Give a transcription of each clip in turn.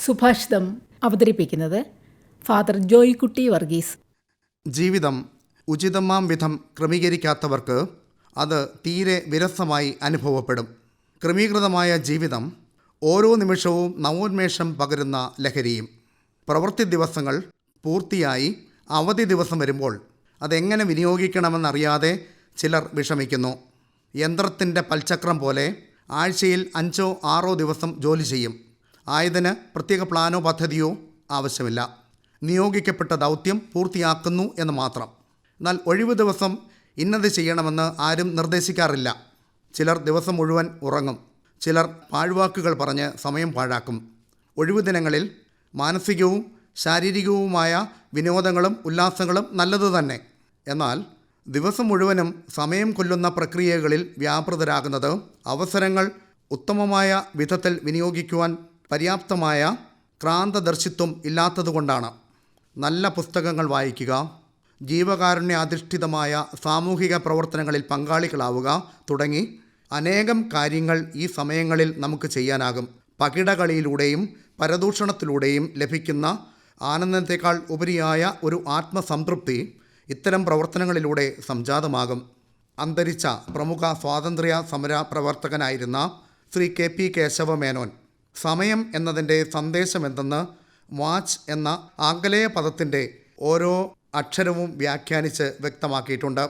സുഭാഷിതം അവതരിപ്പിക്കുന്നത് ഫാദർ ജോയിക്കുട്ടി വർഗീസ്. ജീവിതം ഉചിതമാം വിധം ക്രമീകരിക്കാത്തവർക്ക് അത് തീരെ വിരസമായി അനുഭവപ്പെടും. ക്രമീകൃതമായ ജീവിതം ഓരോ നിമിഷവും നവോന്മേഷം പകരുന്ന ലഹരിയും. പ്രവൃത്തി ദിവസങ്ങൾ പൂർത്തിയായി അവധി ദിവസം വരുമ്പോൾ അതെങ്ങനെ വിനിയോഗിക്കണമെന്നറിയാതെ ചിലർ വിഷമിക്കുന്നു. യന്ത്രത്തിന്റെ പൽചക്രം പോലെ ആഴ്ചയിൽ അഞ്ചോ ആറോ ദിവസം ജോലി ചെയ്യും. ആയതിന് പ്രത്യേക പ്ലാനോ പദ്ധതിയോ ആവശ്യമില്ല. നിയോഗിക്കപ്പെട്ട ദൗത്യം പൂർത്തിയാക്കുന്നു എന്ന് മാത്രം. എന്നാൽ ഒഴിവ് ദിവസം ഇന്നത് ചെയ്യണമെന്ന് ആരും നിർദ്ദേശിക്കാറില്ല. ചിലർ ദിവസം മുഴുവൻ ഉറങ്ങും. ചിലർ പാഴ്വാക്കുകൾ പറഞ്ഞ് സമയം പാഴാക്കും. ഒഴിവു ദിനങ്ങളിൽ മാനസികവും ശാരീരികവുമായ വിനോദങ്ങളും ഉല്ലാസങ്ങളും നല്ലതു തന്നെ. എന്നാൽ ദിവസം മുഴുവനും സമയം കൊല്ലുന്ന പ്രക്രിയകളിൽ വ്യാപൃതരാകുന്നത് അവസരങ്ങൾ ഉത്തമമായ വിധത്തിൽ വിനിയോഗിക്കുവാൻ പര്യാപ്തമായ ക്രാന്തദർശിത്വം ഇല്ലാത്തതുകൊണ്ടാണ്. നല്ല പുസ്തകങ്ങൾ വായിക്കുക ജീവകാരുണ്യാധിഷ്ഠിതമായ സാമൂഹിക പ്രവർത്തനങ്ങളിൽ പങ്കാളികളാവുക തുടങ്ങി അനേകം കാര്യങ്ങൾ ഈ സമയങ്ങളിൽ നമുക്ക് ചെയ്യാനാകും. പകിടകളിയിലൂടെയും പരദൂഷണത്തിലൂടെയും ലഭിക്കുന്ന ആനന്ദത്തെക്കാൾ ഉപരിയായ ഒരു ആത്മസംതൃപ്തി ഇത്തരം പ്രവർത്തനങ്ങളിലൂടെ സംജാതമാകും. അന്തരിച്ച പ്രമുഖ സ്വാതന്ത്ര്യ സമര പ്രവർത്തകനായിരുന്ന ശ്രീ കെ പി കേശവ മേനോൻ സമയം എന്നതിന്റെ സന്ദേശമെന്തെന്ന് വാച്ച് എന്ന ആംഗലേയ പദത്തിന്റെ ഓരോ അക്ഷരവും വ്യാഖ്യാനിച്ച് വ്യക്തമാക്കിയിട്ടുണ്ട്.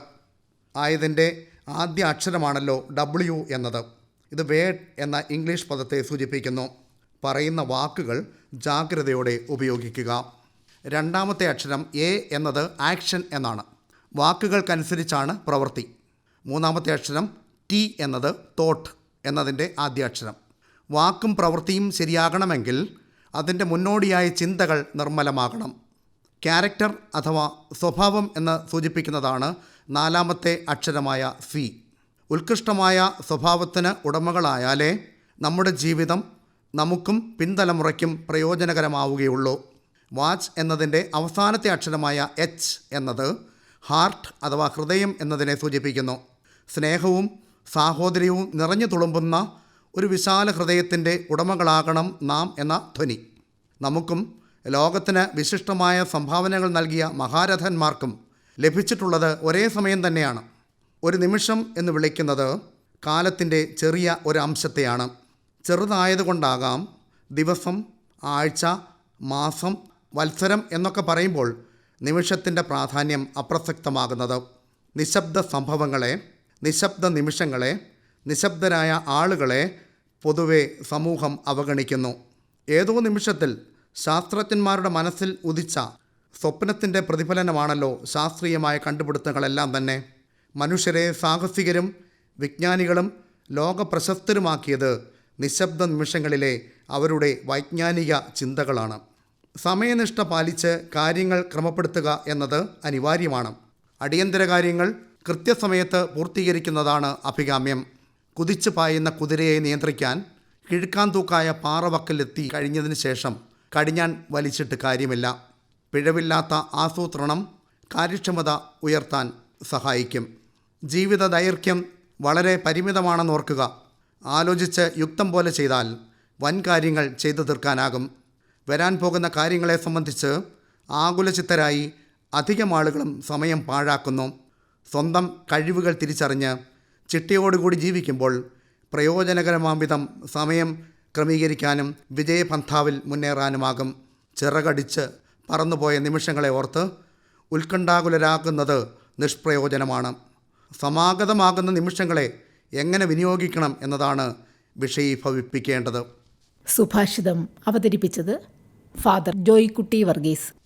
ആയതിന്റെ ആദ്യ അക്ഷരമാണല്ലോ ഡബ്ല്യു എന്നത്. ഇത് വേഡ് എന്ന ഇംഗ്ലീഷ് പദത്തെ സൂചിപ്പിക്കുന്നു. പറയുന്ന വാക്കുകൾ ജാഗ്രതയോടെ ഉപയോഗിക്കുക. രണ്ടാമത്തെ അക്ഷരം എ എന്നത് ആക്ഷൻ എന്നാണ്. വാക്കുകൾക്കനുസരിച്ചാണ് പ്രവൃത്തി. മൂന്നാമത്തെ അക്ഷരം ടി എന്നത് തോട്ട് എന്നതിന്റെ ആദ്യ അക്ഷരം. വാക്കും പ്രവൃത്തിയും ശരിയാകണമെങ്കിൽ അതിന്റെ മുന്നോടിയായ ചിന്തകൾ നിർമ്മലമാകണം. ക്യാരക്ടർ അഥവാ സ്വഭാവം എന്ന് സൂചിപ്പിക്കുന്നതാണ് നാലാമത്തെ അക്ഷരമായ സി. ഉത്കൃഷ്ടമായ സ്വഭാവത്തിന് ഉടമകളായാലേ നമ്മുടെ ജീവിതം നമുക്കും പിൻതലമുറയ്ക്കും പ്രയോജനകരമാവുകയുള്ളൂ. വാച്ച് എന്നതിന്റെ അവസാനത്തെ അക്ഷരമായ എച്ച് എന്നത് ഹാർട്ട് അഥവാ ഹൃദയം എന്നതിനെ സൂചിപ്പിക്കുന്നു. സ്നേഹവും സാഹോദര്യവും നിറഞ്ഞു തുളുമ്പുന്ന ഒരു വിശാല ഹൃദയത്തിന്റെ ഉടമകളാകണം നാം എന്ന ധ്വനി. നമുക്കും ലോകത്തിന് വിശിഷ്ടമായ സംഭാവനകൾ നൽകിയ മഹാരഥന്മാർക്കും ലഭിച്ചിട്ടുള്ളത് ഒരേ സമയം തന്നെയാണ്. ഒരു നിമിഷം എന്ന് വിളിക്കുന്നത് കാലത്തിന്റെ ചെറിയ ഒരു അംശത്തെയാണ്. ചെറുതായതുകൊണ്ടാകാം ദിവസം ആഴ്ച മാസം വത്സരം എന്നൊക്കെ പറയുമ്പോൾ നിമിഷത്തിന്റെ പ്രാധാന്യം അപ്രസക്തമാകുന്നത്. നിശബ്ദ സംഭവങ്ങളെ നിശബ്ദ നിമിഷങ്ങളെ നിശബ്ദരായ ആളുകളെ പൊതുവെ സമൂഹം അവഗണിക്കുന്നു. ഏതോ നിമിഷത്തിൽ ശാസ്ത്രജ്ഞന്മാരുടെ മനസ്സിൽ ഉദിച്ച സ്വപ്നത്തിന്റെ പ്രതിഫലനമാണല്ലോ ശാസ്ത്രീയമായ കണ്ടുപിടുത്തങ്ങളെല്ലാം തന്നെ. മനുഷ്യരെ സാഹസികരും വിജ്ഞാനികളും ലോകപ്രശസ്തരുമാക്കിയത് നിശബ്ദ നിമിഷങ്ങളിലെ അവരുടെ വൈജ്ഞാനിക ചിന്തകളാണ്. സമയനിഷ്ഠ പാലിച്ച് കാര്യങ്ങൾ ക്രമപ്പെടുത്തുക എന്നത് അനിവാര്യമാണ്. അടിയന്തര കാര്യങ്ങൾ കൃത്യസമയത്ത് പൂർത്തീകരിക്കുന്നതാണ് അഭികാമ്യം. കുതിച്ചു പായുന്ന കുതിരയെ നിയന്ത്രിക്കാൻ കിഴുക്കാൻ തൂക്കായ പാറവക്കലെത്തി കഴിഞ്ഞതിന് ശേഷം കടിഞ്ഞാൻ വലിച്ചിട്ട് കാര്യമില്ല. പിഴവില്ലാത്ത ആസൂത്രണം കാര്യക്ഷമത ഉയർത്താൻ സഹായിക്കും. ജീവിത ദൈർഘ്യം വളരെ പരിമിതമാണെന്ന് ഓർക്കുക. ആലോചിച്ച് യുക്തം പോലെ ചെയ്താൽ വൻ കാര്യങ്ങൾ ചെയ്തു തീർക്കാനാകും. വരാൻ പോകുന്ന കാര്യങ്ങളെ സംബന്ധിച്ച് ആകുലചിത്തരായി അധികം ആളുകളും സമയം പാഴാക്കുന്നു. സ്വന്തം കഴിവുകൾ തിരിച്ചറിഞ്ഞ് ചിട്ടയോടുകൂടി ജീവിക്കുമ്പോൾ പ്രയോജനകരമാം വിധം സമയം ക്രമീകരിക്കാനും വിജയപന്ഥാവിൽ മുന്നേറാനുമാകും. ചിറകടിച്ച് പറന്നുപോയ നിമിഷങ്ങളെ ഓർത്ത് ഉത്കണ്ഠാകുലരാകുന്നത് നിഷ്പ്രയോജനമാണ്. സമാഗതമാകുന്ന നിമിഷങ്ങളെ എങ്ങനെ വിനിയോഗിക്കണം എന്നതാണ് വിഷയീഭവിപ്പിക്കേണ്ടത്. സുഭാഷിതം അവതരിപ്പിച്ചത് ഫാദർ ജോയിക്കുട്ടി വർഗീസ്.